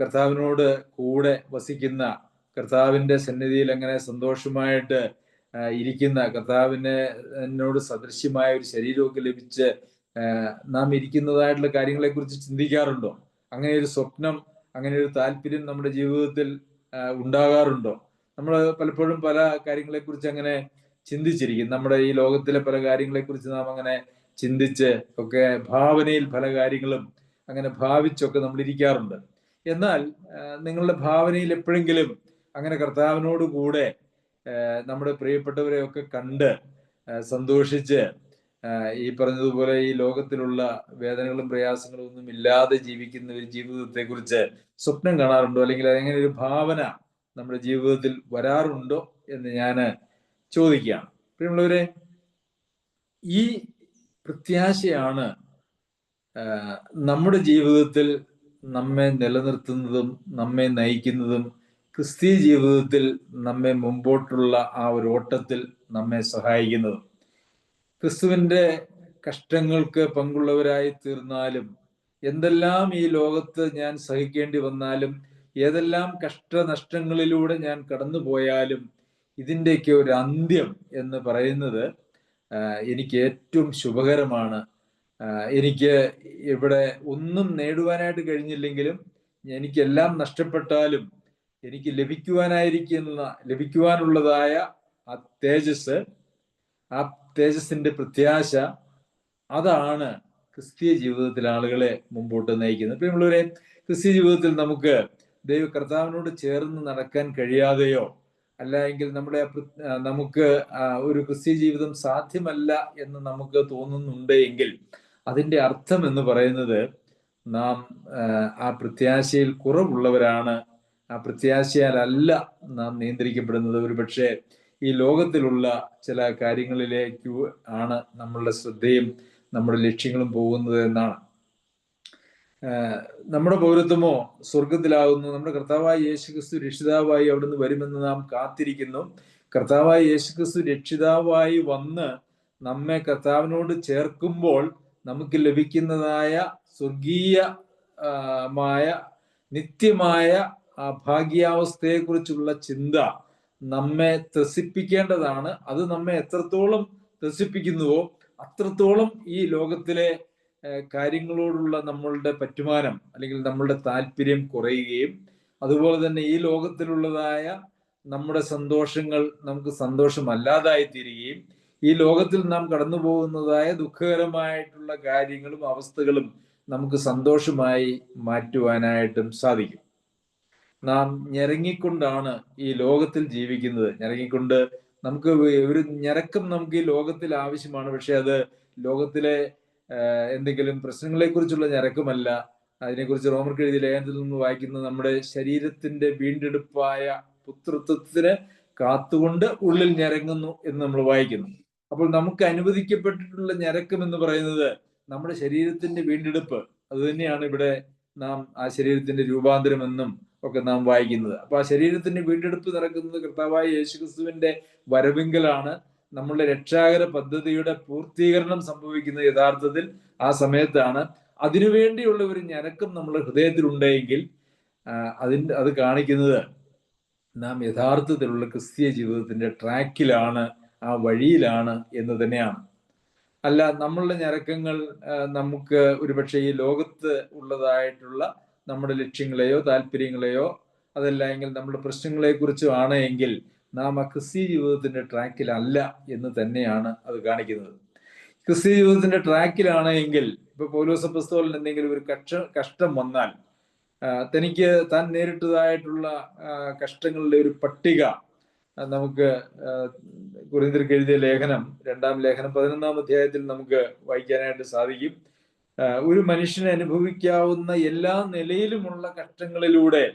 കർത്താവിനോട് കൂടെ വസിക്കുന്ന കർത്താവിന്റെ സന്നിധിയിൽ അങ്ങനെ സന്തോഷമായിട്ട് ഇരിക്കുന്ന കർത്താവിനെ എന്നോട് സദൃശ്യമായ ഒരു ശരീരമൊക്കെ ലഭിച്ച് നാം ഇരിക്കുന്നതായിട്ടുള്ള കാര്യങ്ങളെ കുറിച്ച് ചിന്തിക്കാറുണ്ടോ? അങ്ങനെ ഒരു സ്വപ്നം അങ്ങനെ ഒരു താല്പര്യം നമ്മുടെ ജീവിതത്തിൽ ഉണ്ടാകാറുണ്ടോ? നമ്മൾ പലപ്പോഴും പല കാര്യങ്ങളെ കുറിച്ച് അങ്ങനെ ചിന്തിച്ചിരിക്കും. നമ്മുടെ ഈ ലോകത്തിലെ പല കാര്യങ്ങളെ കുറിച്ച് നാം അങ്ങനെ ചിന്തിച്ച് ഒക്കെ ഭാവനയിൽ പല കാര്യങ്ങളും അങ്ങനെ ഭാവിച്ചൊക്കെ നമ്മൾ ഇരിക്കാറുണ്ട്. എന്നാൽ നിങ്ങളുടെ ഭാവനയിൽ എപ്പോഴെങ്കിലും അങ്ങനെ കർത്താവിനോട് കൂടെ നമ്മുടെ പ്രിയപ്പെട്ടവരെ ഒക്കെ കണ്ട് സന്തോഷിച്ച് ഈ പറഞ്ഞതുപോലെ ഈ ലോകത്തിലുള്ള വേദനകളും പ്രയാസങ്ങളും ഒന്നും ഇല്ലാതെ ജീവിക്കുന്ന ഒരു ജീവിതത്തെ കുറിച്ച് സ്വപ്നം കാണാറുണ്ടോ? അല്ലെങ്കിൽ അങ്ങനെ ഒരു ഭാവന നമ്മുടെ ജീവിതത്തിൽ വരാറുണ്ടോ എന്ന് ഞാൻ ചോദിക്കുകയാണ്. പ്രിയമുള്ളവരെ ഈ പ്രത്യാശയാണ് നമ്മുടെ ജീവിതത്തിൽ നമ്മെ നിലനിർത്തുന്നതും നമ്മെ നയിക്കുന്നതും ക്രിസ്തീയ ജീവിതത്തിൽ നമ്മെ മുമ്പോട്ടുള്ള ആ ഒരു ഓട്ടത്തിൽ നമ്മെ സഹായിക്കുന്നത്. ക്രിസ്തുവിന്റെ കഷ്ടങ്ങൾക്ക് പങ്കുള്ളവരായി തീർന്നാലും എന്തെല്ലാം ഈ ലോകത്ത് ഞാൻ സഹിക്കേണ്ടി വന്നാലും ഏതെല്ലാം കഷ്ടനഷ്ടങ്ങളിലൂടെ ഞാൻ കടന്നു പോയാലും ഇതിന്റെയൊക്കെ ഒരു അന്ത്യം എന്ന് പറയുന്നത് എനിക്ക് ഏറ്റവും ശുഭകരമാണ്. എനിക്ക് ഇവിടെ ഒന്നും നേടുവാനായിട്ട് കഴിഞ്ഞില്ലെങ്കിലും എനിക്കെല്ലാം നഷ്ടപ്പെട്ടാലും എനിക്ക് ലഭിക്കുവാനായിരിക്കുന്ന ലഭിക്കുവാനുള്ളതായ ആ തേജസ് ആ തേജസിന്റെ പ്രത്യാശ അതാണ് ക്രിസ്തീയ ജീവിതത്തിൽ ആളുകളെ മുമ്പോട്ട് നയിക്കുന്നത്. നമ്മളൊരു ക്രിസ്തീയ ജീവിതത്തിൽ നമുക്ക് ദൈവ കർത്താവിനോട് ചേർന്ന് നടക്കാൻ കഴിയാതെയോ അല്ല എങ്കിൽ നമ്മുടെ നമുക്ക് ഒരു ക്രിസ്തീയ ജീവിതം സാധ്യമല്ല എന്ന് നമുക്ക് തോന്നുന്നുണ്ട് എങ്കിൽ അതിന്റെ അർത്ഥം എന്ന് പറയുന്നത് നാം ആ പ്രത്യാശയിൽ കുറവുള്ളവരാണ് പ്രത്യാശയാലല്ല നാം നിയന്ത്രിക്കപ്പെടുന്നത്. ഒരു പക്ഷേ ഈ ലോകത്തിലുള്ള ചില കാര്യങ്ങളിലേക്ക് ആണ് നമ്മളുടെ ശ്രദ്ധയും നമ്മുടെ ലക്ഷ്യങ്ങളും പോകുന്നത് എന്നാണ്. നമ്മുടെ പൗരത്വമോ സ്വർഗത്തിലാകുന്നു നമ്മുടെ കർത്താവായ യേശുക്രിസ്തു രക്ഷിതാവായി അവിടുന്ന് വരുമെന്ന് നാം കാത്തിരിക്കുന്നു. കർത്താവായ യേശുക്രിസ്തു രക്ഷിതാവായി വന്ന് നമ്മെ കർത്താവിനോട് ചേർക്കുമ്പോൾ നമുക്ക് ലഭിക്കുന്നതായ സ്വർഗീയമായ നിത്യമായ ആ ഭാഗ്യാവസ്ഥയെക്കുറിച്ചുള്ള ചിന്ത നമ്മെ ത്രസിപ്പിക്കേണ്ടതാണ്. അത് നമ്മെ എത്രത്തോളം ത്രസിപ്പിക്കുന്നുവോ അത്രത്തോളം ഈ ലോകത്തിലെ കാര്യങ്ങളോടുള്ള നമ്മളുടെ പറ്റുമാനം അല്ലെങ്കിൽ നമ്മളുടെ താല്പര്യം കുറയുകയും അതുപോലെ തന്നെ ഈ ലോകത്തിലുള്ളതായ നമ്മുടെ സന്തോഷങ്ങൾ നമുക്ക് സന്തോഷമല്ലാതായി തീരുകയും ഈ ലോകത്തിൽ നാം കടന്നു പോകുന്നതായ ദുഃഖകരമായിട്ടുള്ള കാര്യങ്ങളും അവസ്ഥകളും നമുക്ക് സന്തോഷമായി മാറ്റുവാനായിട്ടും സാധിക്കും. നാം ഞെരങ്ങിക്കൊണ്ടാണ് ഈ ലോകത്തിൽ ജീവിക്കുന്നത്. ഞെരങ്ങിക്കൊണ്ട് നമുക്ക് ഒരു ഞരക്കം നമുക്ക് ഈ ലോകത്തിൽ ആവശ്യമാണ്. പക്ഷെ അത് ലോകത്തിലെ എന്തെങ്കിലും പ്രശ്നങ്ങളെ കുറിച്ചുള്ള ഞരക്കമല്ല. അതിനെക്കുറിച്ച് റോമർ എഴുതിയ ലേഖനത്തിൽ നിന്ന് വായിക്കുന്നത് നമ്മുടെ ശരീരത്തിന്റെ വീണ്ടെടുപ്പായ പുത്രത്വത്തിന് കാത്തുകൊണ്ട് ഉള്ളിൽ ഞരങ്ങുന്നു എന്ന് നമ്മൾ വായിക്കുന്നു. അപ്പോൾ നമുക്ക് അനുവദിക്കപ്പെട്ടിട്ടുള്ള ഞരക്കം എന്ന് പറയുന്നത് നമ്മുടെ ശരീരത്തിന്റെ വീണ്ടെടുപ്പ്. അത് തന്നെയാണ് ഇവിടെ നാം ആ ശരീരത്തിന്റെ രൂപാന്തരം എന്നും ഒക്കെ നാം വായിക്കുന്നത്. അപ്പൊ ആ ശരീരത്തിന്റെ വീണ്ടെടുപ്പ് നടക്കുന്നത് കർത്താവായ യേശുക്രിസ്തുവിന്റെ വരവിങ്കലാണ്. നമ്മളുടെ രക്ഷാകര പദ്ധതിയുടെ പൂർത്തീകരണം സംഭവിക്കുന്നത് യഥാർത്ഥത്തിൽ ആ സമയത്താണ്. അതിനുവേണ്ടിയുള്ള ഒരു ഞരക്കം നമ്മുടെ ഹൃദയത്തിൽ ഉണ്ടെങ്കിൽ അതിന്റെ അത് കാണിക്കുന്നത് നാം യഥാർത്ഥത്തിലുള്ള ക്രിസ്തീയ ജീവിതത്തിന്റെ ട്രാക്കിലാണ് ആ വഴിയിലാണ് എന്ന് തന്നെയാണ്. അല്ല നമ്മളുടെ ഞരക്കങ്ങൾ നമുക്ക് ഒരുപക്ഷെ ഈ ലോകത്ത് ഉള്ളതായിട്ടുള്ള നമ്മുടെ ലക്ഷ്യങ്ങളെയോ താല്പര്യങ്ങളെയോ അതല്ല എങ്കിൽ നമ്മുടെ പ്രശ്നങ്ങളെ കുറിച്ചോ ആണ് എങ്കിൽ നാം ആ ക്രിസ്തീയ ജീവിതത്തിന്റെ ട്രാക്കിലല്ല എന്ന് തന്നെയാണ് അത് കാണിക്കുന്നത്. ക്രിസ്തീയ ജീവിതത്തിന്റെ ട്രാക്കിലാണ് എങ്കിൽ ഇപ്പൊ പൗലോസ പുസ്തകത്തിൽ എന്തെങ്കിലും ഒരു കഷ്ട കഷ്ടം വന്നാൽ തനിക്ക് താൻ നേരിട്ടതായിട്ടുള്ള കഷ്ടങ്ങളുടെ ഒരു പട്ടിക നമുക്ക് കുറിന്തിർക്ക് എഴുതിയ ലേഖനം രണ്ടാം ലേഖനം പതിനൊന്നാം അധ്യായത്തിൽ നമുക്ക് വായിക്കാനായിട്ട് സാധിക്കും. ഒരു മനുഷ്യന് അനുഭവിക്കാവുന്ന എല്ലാ നിലയിലുമുള്ള കഷ്ടങ്ങളിലൂടെ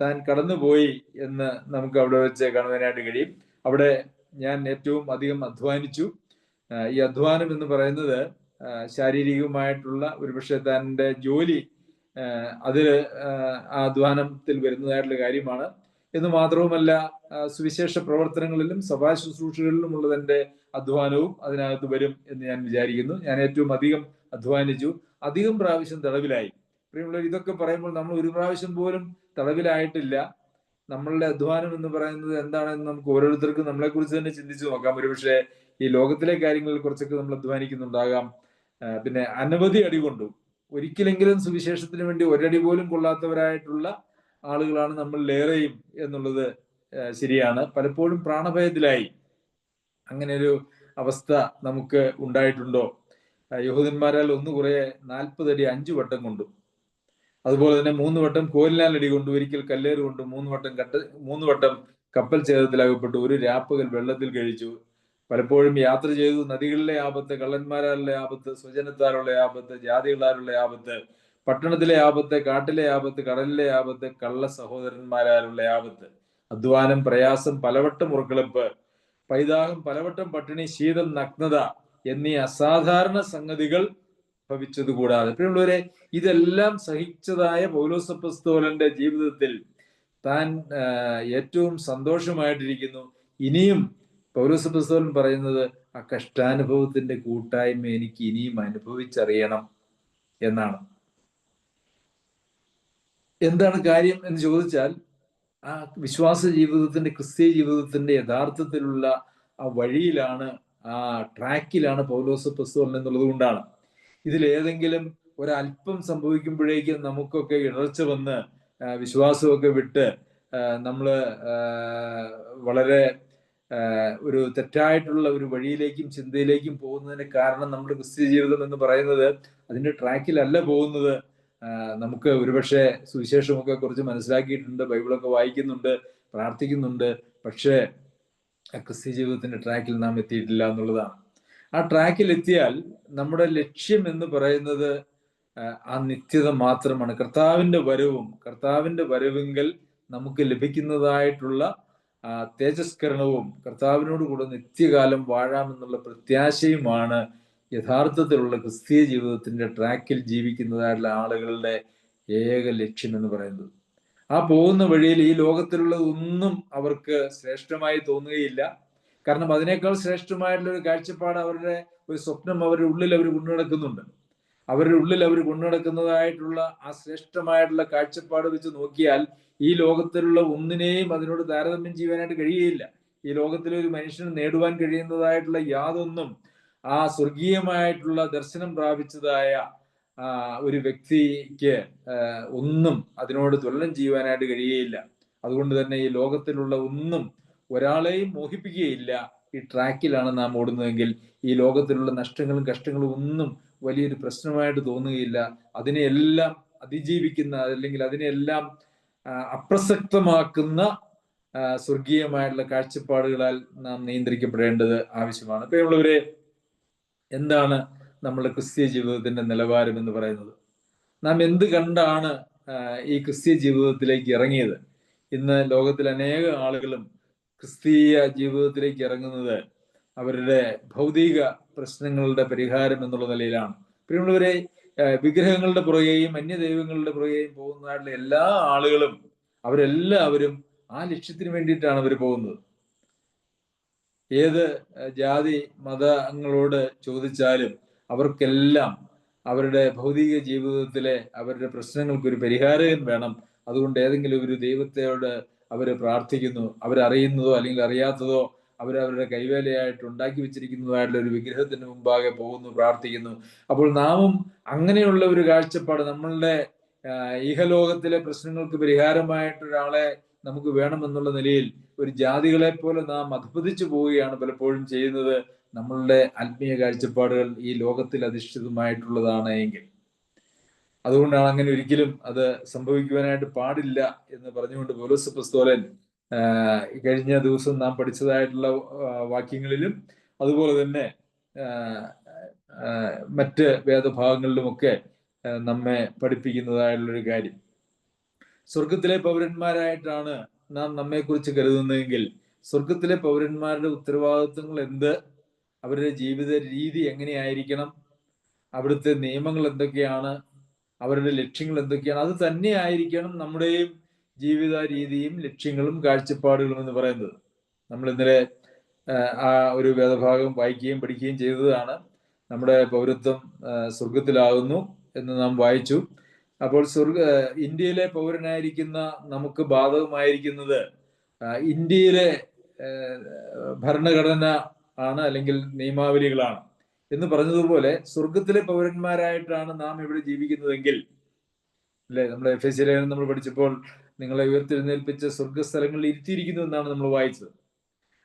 താൻ കടന്നുപോയി എന്ന് നമുക്ക് അവിടെ വെച്ച് കാണുവാനായിട്ട് കഴിയും. അവിടെ ഞാൻ ഏറ്റവും അധികം അധ്വാനിച്ചു. ഈ അധ്വാനം എന്ന് പറയുന്നത് ശാരീരികമായിട്ടുള്ള ഒരുപക്ഷെ തന്റെ ജോലി അതിൽ അധ്വാനത്തിൽ വരുന്നതായിട്ടുള്ള കാര്യമാണ്. എന്ന് മാത്രവുമല്ല സുവിശേഷ പ്രവർത്തനങ്ങളിലും സഭാ ശുശ്രൂഷകളിലുമുള്ള തന്റെ അധ്വാനവും അതിനകത്ത് വരും എന്ന് ഞാൻ വിചാരിക്കുന്നു. ഞാൻ ഏറ്റവും അധികം അധ്വാനിച്ചു. അധികം പ്രാവശ്യം തടവിലായി. പ്രിയമുള്ളവർ ഇതൊക്കെ പറയുമ്പോൾ നമ്മൾ ഒരു പ്രാവശ്യം പോലും തടവിലായിട്ടില്ല. നമ്മളുടെ അധ്വാനം എന്ന് പറയുന്നത് എന്താണെന്ന് നമുക്ക് ഓരോരുത്തർക്കും നമ്മളെ കുറിച്ച് തന്നെ ചിന്തിച്ചു നോക്കാം. ഒരുപക്ഷെ ഈ ലോകത്തിലെ കാര്യങ്ങളിൽ കുറച്ചൊക്കെ നമ്മൾ അധ്വാനിക്കുന്നുണ്ടാകാം. പിന്നെ അനവധി അടി കൊണ്ടു. ഒരിക്കലെങ്കിലും സുവിശേഷത്തിന് വേണ്ടി ഒരടി പോലും കൊള്ളാത്തവരായിട്ടുള്ള ആളുകളാണ് നമ്മളിലേറെയും എന്നുള്ളത് ശരിയാണ്. പലപ്പോഴും പ്രാണഭയത്തിലായി. അങ്ങനെ ഒരു അവസ്ഥ നമുക്ക് ഉണ്ടായിട്ടുണ്ടോ? യഹൂദന്മാരാൽ ഒന്ന് കുറെ നാൽപ്പതടി അഞ്ചു വട്ടം കൊണ്ടു. അതുപോലെ തന്നെ മൂന്ന് വട്ടം കോലിനാലടി കൊണ്ടു ഒരിക്കൽ കല്ലേറ് കൊണ്ടു മൂന്ന് വട്ടം കട്ട മൂന്ന് വട്ടം കപ്പൽ ചേതത്തിലാകപ്പെട്ടു ഒരു രാപ്പകൽ വെള്ളത്തിൽ കഴിച്ചു. പലപ്പോഴും യാത്ര ചെയ്തു നദികളിലെ ആപത്ത് കള്ളന്മാരാലുള്ള ആപത്ത് സ്വജനത്താലുള്ള ആപത്ത് ജാതികളാലുള്ള ആപത്ത് പട്ടണത്തിലെ ആപത്ത് കാട്ടിലെ ആപത്ത് കടലിലെ ആപത്ത് കള്ള സഹോദരന്മാരാലുള്ള ആപത്ത്. അധ്വാനം പ്രയാസം പലവട്ടം ഉറക്കിളപ്പ് പൈതാഹം പലവട്ടം പട്ടിണി ശീതം നഗ്നത എന്നീ അസാധാരണ സംഗതികൾ ഭവിച്ചത് കൂടാതെ പ്രിയമുള്ളവരെ ഇതെല്ലാം സഹിച്ചതായ പൗലോസപ്പസ്തോലന്റെ ജീവിതത്തിൽ താൻ ഏറ്റവും സന്തോഷമായിട്ടിരിക്കുന്നു. ഇനിയും പൗലോസപ്പസ്തോലൻ പറയുന്നത് ആ കഷ്ടാനുഭവത്തിന്റെ കൂട്ടായ്മ എനിക്ക് ഇനിയും അനുഭവിച്ചറിയണം എന്നാണ്. എന്താണ് കാര്യം എന്ന് ചോദിച്ചാൽ ആ വിശ്വാസ ജീവിതത്തിന്റെ ക്രിസ്തീയ ജീവിതത്തിന്റെ യഥാർത്ഥത്തിലുള്ള ആ വഴിയിലാണ് ആ ട്രാക്കിലാണ് പൗലോസ് പുസ്തകം എന്നുള്ളത് കൊണ്ടാണ്. ഇതിലേതെങ്കിലും ഒരല്പം സംഭവിക്കുമ്പോഴേക്കും നമുക്കൊക്കെ ഇടർച്ച വന്ന് വിശ്വാസമൊക്കെ വിട്ട് നമ്മൾ വളരെ ഒരു തെറ്റായിട്ടുള്ള ഒരു വഴിയിലേക്കും ചിന്തയിലേക്കും പോകുന്നതിന് കാരണം നമ്മുടെ ക്രിസ്ത്യ ജീവിതം എന്ന് പറയുന്നത് അതിന്റെ ട്രാക്കിലല്ല പോകുന്നത്. നമുക്ക് ഒരുപക്ഷെ സുവിശേഷമൊക്കെ കുറച്ച് മനസ്സിലാക്കിയിട്ടുണ്ട് ബൈബിളൊക്കെ വായിക്കുന്നുണ്ട് പ്രാർത്ഥിക്കുന്നുണ്ട്. പക്ഷേ ക്രിസ്ത്യ ജീവിതത്തിന്റെ ട്രാക്കിൽ നാം എത്തിയിട്ടില്ല എന്നുള്ളതാണ്. ആ ട്രാക്കിൽ എത്തിയാൽ നമ്മുടെ ലക്ഷ്യം എന്ന് പറയുന്നത് ആ നിത്യത മാത്രമാണ്. കർത്താവിന്റെ വരവും കർത്താവിന്റെ വരവെങ്കിൽ നമുക്ക് ലഭിക്കുന്നതായിട്ടുള്ള തേജസ്കരണവും കർത്താവിനോട് കൂടെ നിത്യകാലം വാഴാമെന്നുള്ള പ്രത്യാശയുമാണ് യഥാർത്ഥത്തിലുള്ള ക്രിസ്തീയ ജീവിതത്തിന്റെ ട്രാക്കിൽ ജീവിക്കുന്നതായിട്ടുള്ള ആളുകളുടെ ഏക ലക്ഷ്യം എന്ന് പറയുന്നത്. ആ പോകുന്ന വഴിയിൽ ഈ ലോകത്തിലുള്ളതൊന്നും അവർക്ക് ശ്രേഷ്ഠമായി തോന്നുകയില്ല. കാരണം അതിനേക്കാൾ ശ്രേഷ്ഠമായിട്ടുള്ള ഒരു കാഴ്ചപ്പാട് അവരുടെ ഒരു സ്വപ്നം അവരുടെ ഉള്ളിൽ അവർ കൊണ്ടുനടക്കുന്നുണ്ട്. അവരുടെ ഉള്ളിൽ അവർ കൊണ്ടുനടക്കുന്നതായിട്ടുള്ള ആ ശ്രേഷ്ഠമായിട്ടുള്ള കാഴ്ചപ്പാട് വെച്ച് നോക്കിയാൽ ഈ ലോകത്തിലുള്ള ഒന്നിനെയും അതിനോട് താരതമ്യം ചെയ്യാനായിട്ട് കഴിയുകയില്ല. ഈ ലോകത്തിലെ ഒരു മനുഷ്യന് നേടുവാൻ കഴിയുന്നതായിട്ടുള്ള യാതൊന്നും ആ സ്വർഗീയമായിട്ടുള്ള ദർശനം പ്രാപിച്ചതായ ഒരു വ്യക്തിക്ക് ഒന്നും അതിനോട് തുലനം ചെയ്യുവാനായിട്ട് കഴിയുകയില്ല. അതുകൊണ്ട് തന്നെ ഈ ലോകത്തിലുള്ള ഒന്നും ഒരാളെയും മോഹിപ്പിക്കുകയില്ല. ഈ ട്രാക്കിലാണ് നാം ഓടുന്നതെങ്കിൽ ഈ ലോകത്തിലുള്ള നഷ്ടങ്ങളും കഷ്ടങ്ങളും ഒന്നും വലിയൊരു പ്രശ്നമായിട്ട് തോന്നുകയില്ല. അതിനെയെല്ലാം അതിജീവിക്കുന്ന അല്ലെങ്കിൽ അതിനെയെല്ലാം അപ്രസക്തമാക്കുന്ന സ്വർഗീയമായിട്ടുള്ള കാഴ്ചപ്പാടുകളാൽ നാം നിയന്ത്രിക്കപ്പെടേണ്ടത് ആവശ്യമാണ്. ഇപ്പൊ ഉള്ളവരെ എന്താണ് നമ്മുടെ ക്രിസ്തീയ ജീവിതത്തിന്റെ നിലവാരം എന്ന് പറയുന്നത്. നാം എന്ത് കണ്ടാണ് ഈ ക്രിസ്തീയ ജീവിതത്തിലേക്ക് ഇറങ്ങിയത്? ഇന്ന് ലോകത്തിൽ അനേക ആളുകളും ക്രിസ്തീയ ജീവിതത്തിലേക്ക് ഇറങ്ങുന്നത് അവരുടെ ഭൗതിക പ്രശ്നങ്ങളുടെ പരിഹാരം എന്നുള്ള നിലയിലാണ്. പ്രിയമുള്ളവരെ വിഗ്രഹങ്ങളുടെ പുറകെയും അന്യദൈവങ്ങളുടെ പുറകെയും പോകുന്നതായിട്ടുള്ള എല്ലാ ആളുകളും അവരെല്ലാവരും ആ ലക്ഷ്യത്തിന് വേണ്ടിയിട്ടാണ് അവർ പോകുന്നത്. ഏത് ജാതി മതങ്ങളോട് ചോദിച്ചാലും അവർക്കെല്ലാം അവരുടെ ഭൗതിക ജീവിതത്തിലെ അവരുടെ പ്രശ്നങ്ങൾക്ക് ഒരു പരിഹാരം വേണം. അതുകൊണ്ട് ഏതെങ്കിലും ഒരു ദൈവത്തോട് അവർ പ്രാർത്ഥിക്കുന്നു. അവരറിയുന്നതോ അല്ലെങ്കിൽ അറിയാത്തതോ അവരവരുടെ കൈവേലയായിട്ട് ഉണ്ടാക്കി വെച്ചിരിക്കുന്നതായിട്ടുള്ള ഒരു വിഗ്രഹത്തിന് മുമ്പാകെ പോകുന്നു പ്രാർത്ഥിക്കുന്നു. അപ്പോൾ നാമും അങ്ങനെയുള്ള ഒരു കാഴ്ചപ്പാട് നമ്മളുടെ ഈഹലോകത്തിലെ പ്രശ്നങ്ങൾക്ക് പരിഹാരമായിട്ട് ഒരാളെ നമുക്ക് വേണമെന്നുള്ള നിലയിൽ ഒരു ജാതികളെ പോലെ നാം അധപതിച്ചു പോവുകയാണ് പലപ്പോഴും ചെയ്യുന്നത്. നമ്മളുടെ ആത്മീയ കാഴ്ചപ്പാടുകൾ ഈ ലോകത്തിൽ അധിഷ്ഠിതമായിട്ടുള്ളതാണ് എങ്കിൽ. അതുകൊണ്ടാണ് അങ്ങനെ ഒരിക്കലും അത് സംഭവിക്കുവാനായിട്ട് പാടില്ല എന്ന് പറഞ്ഞുകൊണ്ട് പോലീസ് പ്രസ്തോലൻ കഴിഞ്ഞ ദിവസം നാം പഠിച്ചതായിട്ടുള്ള വാക്യങ്ങളിലും അതുപോലെ തന്നെ മറ്റ് വേദഭാഗങ്ങളിലുമൊക്കെ നമ്മെ പഠിപ്പിക്കുന്നതായിട്ടുള്ളൊരു കാര്യം. സ്വർഗത്തിലെ പൗരന്മാരായിട്ടാണ് നാം നമ്മെക്കുറിച്ച് കരുതുന്നതെങ്കിൽ സ്വർഗത്തിലെ പൗരന്മാരുടെ ഉത്തരവാദിത്വങ്ങൾ എന്ത് അവരുടെ ജീവിത രീതി എങ്ങനെയായിരിക്കണം? അവിടുത്തെ നിയമങ്ങൾ എന്തൊക്കെയാണ്? അവരുടെ ലക്ഷ്യങ്ങൾ എന്തൊക്കെയാണ്? അത് തന്നെ ആയിരിക്കണം നമ്മുടെയും ജീവിത രീതിയും ലക്ഷ്യങ്ങളും കാഴ്ചപ്പാടുകളും എന്ന് പറയുന്നത്. നമ്മൾ ഇന്നലെ ആ ഒരു വേദഭാഗം വായിക്കുകയും പഠിക്കുകയും ചെയ്തതാണ്. നമ്മുടെ പൗരത്വം സ്വർഗത്തിലാകുന്നു എന്ന് നാം വായിച്ചു. അപ്പോൾ സ്വർഗ ഇന്ത്യയിലെ പൗരനായിരിക്കുന്ന നമുക്ക് ബാധകമായിരിക്കുന്നത് ഇന്ത്യയിലെ ഭരണഘടന ആണ് അല്ലെങ്കിൽ നിയമാവലികളാണ്. എന്ന് പറഞ്ഞതുപോലെ സ്വർഗത്തിലെ പൗരന്മാരായിട്ടാണ് നാം ഇവിടെ ജീവിക്കുന്നതെങ്കിൽ അല്ലെ? നമ്മുടെ എഫ് എസ് ലേഖനം നമ്മൾ പഠിച്ചപ്പോൾ നിങ്ങളെ ഉയർത്തെഴുന്നേൽപ്പിച്ച സ്വർഗസ്ഥലങ്ങളിൽ ഇരുത്തിയിരിക്കുന്നു എന്നാണ് നമ്മൾ വായിച്ചത്.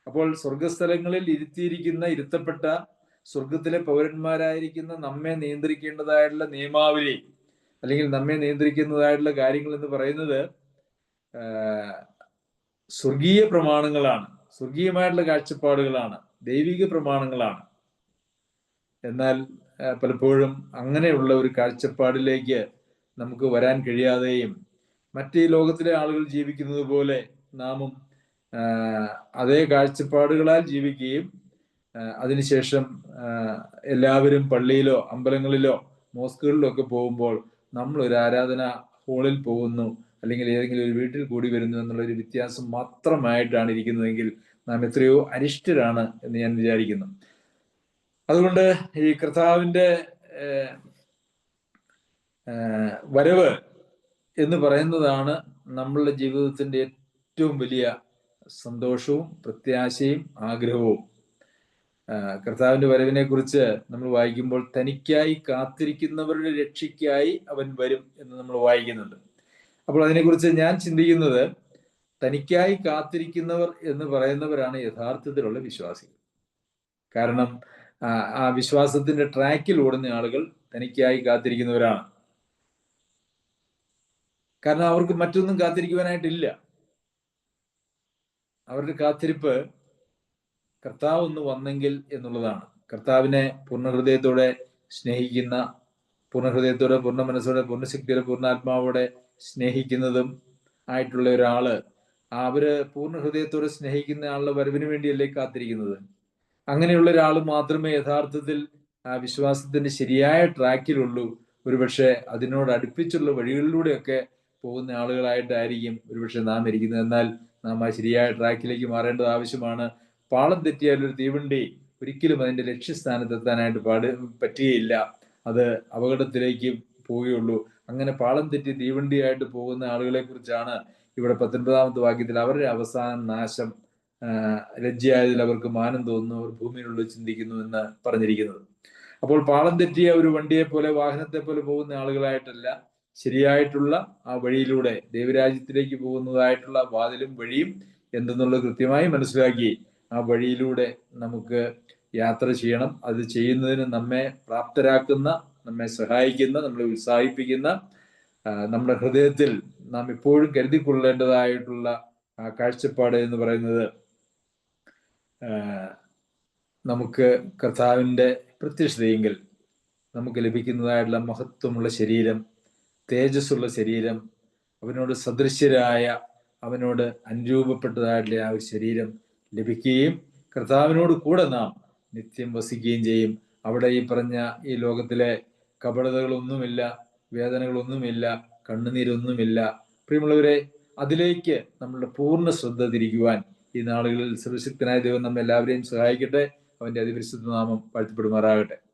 അപ്പോൾ സ്വർഗസ്ഥലങ്ങളിൽ ഇരുത്തിയിരിക്കുന്ന ഇരുത്തപ്പെട്ട സ്വർഗത്തിലെ പൗരന്മാരായിരിക്കുന്ന നമ്മെ നിയന്ത്രിക്കേണ്ടതായിട്ടുള്ള നിയമാവലി അല്ലെങ്കിൽ നമ്മെ നിയന്ത്രിക്കുന്നതായിട്ടുള്ള കാര്യങ്ങൾ എന്ന് പറയുന്നത് സ്വർഗീയ പ്രമാണങ്ങളാണ്. സ്വർഗീയമായിട്ടുള്ള കാഴ്ചപ്പാടുകളാണ്. ദൈവിക പ്രമാണങ്ങളാണ്. എന്നാൽ പലപ്പോഴും അങ്ങനെയുള്ള ഒരു കാഴ്ചപ്പാടിലേക്ക് നമുക്ക് വരാൻ കഴിയാതെയും മറ്റ് ലോകത്തിലെ ആളുകൾ ജീവിക്കുന്നത് പോലെ നാമും അതേ കാഴ്ചപ്പാടുകളാൽ ജീവിക്കുകയും അതിനുശേഷം എല്ലാവരും പള്ളിയിലോ അമ്പലങ്ങളിലോ മോസ്കുകളിലോ ഒക്കെ പോകുമ്പോൾ നമ്മൾ ഒരു ആരാധന ഹോളിൽ പോകുന്നു അല്ലെങ്കിൽ ഏതെങ്കിലും ഒരു വീട്ടിൽ കൂടി വരുന്നു എന്നുള്ള ഒരു വ്യത്യാസം മാത്രമായിട്ടാണ് ഇരിക്കുന്നതെങ്കിൽ നാം എത്രയോ അനിഷ്ടരാണ് എന്ന് ഞാൻ വിചാരിക്കുന്നു. അതുകൊണ്ട് ഈ കർത്താവിന്റെ വരവ് എന്ന് പറയുന്നതാണ് നമ്മളുടെ ജീവിതത്തിന്റെ ഏറ്റവും വലിയ സന്തോഷവും പ്രത്യാശയും ആഗ്രഹവും. കർത്താവിന്റെ വരവിനെ കുറിച്ച് നമ്മൾ വായിക്കുമ്പോൾ തനിക്കായി കാത്തിരിക്കുന്നവരുടെ രക്ഷയ്ക്കായി അവൻ വരും എന്ന് നമ്മൾ വായിക്കുന്നുണ്ട്. അപ്പോൾ അതിനെക്കുറിച്ച് ഞാൻ ചിന്തിക്കുന്നത് തനിക്കായി കാത്തിരിക്കുന്നവർ എന്ന് പറയുന്നവരാണ് യഥാർത്ഥത്തിലുള്ള വിശ്വാസികൾ. കാരണം ആ, വിശ്വാസത്തിന്റെ ട്രാക്കിൽ ഓടുന്ന ആളുകൾ തനിക്കായി കാത്തിരിക്കുന്നവരാണ്. കാരണം അവർക്ക് മറ്റൊന്നും കാത്തിരിക്കുവാനായിട്ടില്ല. അവരുടെ കാത്തിരിപ്പ് കർത്താവ് ഒന്ന് വന്നെങ്കിൽ എന്നുള്ളതാണ്. കർത്താവിനെ പൂർണഹൃദയത്തോടെ സ്നേഹിക്കുന്ന പൂർണഹൃദയത്തോടെ പൂർണ മനസ്സോടെ പൂർണശക്തിയോടെ പൂർണാത്മാവോടെ സ്നേഹിക്കുന്നതും ആയിട്ടുള്ള ഒരാൾ അവർ പൂർണ ഹൃദയത്തോടെ സ്നേഹിക്കുന്ന ആളുടെ വരവിന് വേണ്ടിയല്ലേ കാത്തിരിക്കുന്നത്? അങ്ങനെയുള്ള ഒരാൾ മാത്രമേ യഥാർത്ഥത്തിൽ ആ വിശ്വാസത്തിന്റെ ശരിയായ ട്രാക്കിലുള്ളൂ. ഒരുപക്ഷെ അതിനോട് അടുപ്പിച്ചുള്ള വഴികളിലൂടെയൊക്കെ പോകുന്ന ആളുകളായിട്ടായിരിക്കും ഒരുപക്ഷെ നാം ഇരിക്കുന്നത്. എന്നാൽ നാം ആ ശരിയായ ട്രാക്കിലേക്ക് മാറേണ്ടത് ആവശ്യമാണ്. പാളം തെറ്റിയാൽ ഒരു തീവണ്ടി ഒരിക്കലും അതിന്റെ ലക്ഷ്യസ്ഥാനത്തെത്താനായിട്ട് പാട് പറ്റുകയില്ല. അത് അപകടത്തിലേക്ക് പോവുകയുള്ളൂ. അങ്ങനെ പാളം തെറ്റി തീവണ്ടിയായിട്ട് പോകുന്ന ആളുകളെ കുറിച്ചാണ് ഇവിടെ പത്തൊൻപതാമത്തെ വാക്യത്തിൽ അവരുടെ അവസാന നാശം ലജ്ജയായതിൽ അവർക്ക് മാനം തോന്നുന്നു അവർ ഭൂമിയിലുള്ളിൽ ചിന്തിക്കുന്നു എന്ന് പറഞ്ഞിരിക്കുന്നത്. അപ്പോൾ പാളം തെറ്റിയ ഒരു വണ്ടിയെ പോലെ വാഹനത്തെ പോലെ പോകുന്ന ആളുകളായിട്ടല്ല ശരിയായിട്ടുള്ള ആ വഴിയിലൂടെ ദൈവരാജ്യത്തിലേക്ക് പോകുന്നതായിട്ടുള്ള വാതിലും വഴിയും എന്തെന്നുള്ളത് കൃത്യമായി മനസ്സിലാക്കി ആ വഴിയിലൂടെ നമുക്ക് യാത്ര ചെയ്യണം. അത് ചെയ്യുന്നതിന് നമ്മെ പ്രാപ്തരാക്കുന്ന നമ്മെ സഹായിക്കുന്ന നമ്മളെ ഉത്സാഹിപ്പിക്കുന്ന നമ്മുടെ ഹൃദയത്തിൽ നാം ഇപ്പോഴും കരുതിക്കൊള്ളേണ്ടതായിട്ടുള്ള കാഴ്ചപ്പാട് എന്ന് പറയുന്നത് നമുക്ക് കർത്താവിന്റെ പ്രത്യക്ഷതയെങ്കിൽ നമുക്ക് ലഭിക്കുന്നതായിട്ടുള്ള മഹത്വമുള്ള ശരീരം തേജസ്സുള്ള ശരീരം അവനോട് സദൃശ്യരായ അവനോട് അനുരൂപപ്പെട്ടതായിട്ടുള്ള ആ ഒരു ശരീരം ലഭിക്കുകയും കർത്താവിനോട് കൂടെ നാം നിത്യം വസിക്കുകയും ചെയ്യും. അവിടെ ഈ പറഞ്ഞ ഈ ലോകത്തിലെ കപടതകളൊന്നുമില്ല. വേദനകളൊന്നുമില്ല കണ്ണുനീരൊന്നുമില്ല. പ്രിയമുള്ളവരെ അതിലേക്ക് നമ്മളുടെ പൂർണ ശ്രദ്ധ തിരിക്കുവാൻ ഈ നാളുകളിൽ സർവശക്തനായ ദൈവം നമ്മെ എല്ലാവരെയും സഹായിക്കട്ടെ. അവന്റെ അതിപരിശുദ്ധ നാമം വാഴ്ത്തപ്പെടുമാറാകട്ടെ.